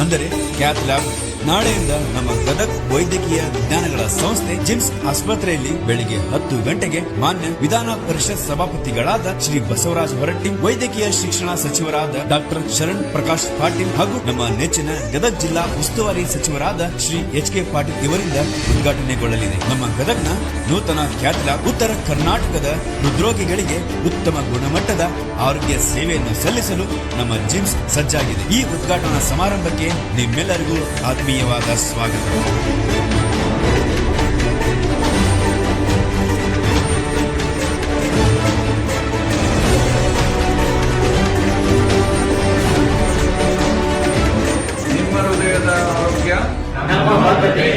ಅಂದರೆ ಖ್ಯಾತ್ ಲ್ಯಾಬ್ ನಾಳೆಯಿಂದ ನಮ್ಮ ಗದಗ್ ವೈದ್ಯಕೀಯ ವಿಜ್ಞಾನಗಳ ಸಂಸ್ಥೆ ಜಿಮ್ಸ್ ಆಸ್ಪತ್ರೆಯಲ್ಲಿ ಬೆಳಿಗ್ಗೆ ಹತ್ತು ಗಂಟೆಗೆ ಮಾನ್ಯ ವಿಧಾನ ಪರಿಷತ್ ಸಭಾಪತಿಗಳಾದ ಶ್ರೀ ಬಸವರಾಜ ಹೊರಟ್ಟಿ, ವೈದ್ಯಕೀಯ ಶಿಕ್ಷಣ ಸಚಿವರಾದ ಡಾಕ್ಟರ್ ಶರಣ್ ಪ್ರಕಾಶ್ ಪಾಟೀಲ್ ಹಾಗೂ ನಮ್ಮ ನೆಚ್ಚಿನ ಗದಗ್ ಜಿಲ್ಲಾ ಉಸ್ತುವಾರಿ ಸಚಿವರಾದ ಶ್ರೀ ಎಚ್ ಕೆ ಪಾಟೀಲ್ ಇವರಿಂದ ಉದ್ಘಾಟನೆಗೊಳ್ಳಲಿದೆ. ನಮ್ಮ ಗದಗ್ನ ನೂತನ ಖ್ಯಾತಿಯ ಉತ್ತರ ಕರ್ನಾಟಕದ ಹೃದ್ರೋಗಿಗಳಿಗೆ ಉತ್ತಮ ಗುಣಮಟ್ಟದ ಆರೋಗ್ಯ ಸೇವೆಯನ್ನು ಸಲ್ಲಿಸಲು ನಮ್ಮ ಜಿಮ್ಸ್ ಸಜ್ಜಾಗಿದೆ. ಈ ಉದ್ಘಾಟನಾ ಸಮಾರಂಭಕ್ಕೆ ನಿಮ್ಮೆಲ್ಲರಿಗೂ ಆತ್ಮೀಯವಾದ ಸ್ವಾಗತ ನಿಮ್ಮ ಹೃದಯದ ಆರೋಗ್ಯ? ನಮ್ಮ ಬದ್ಧತೆ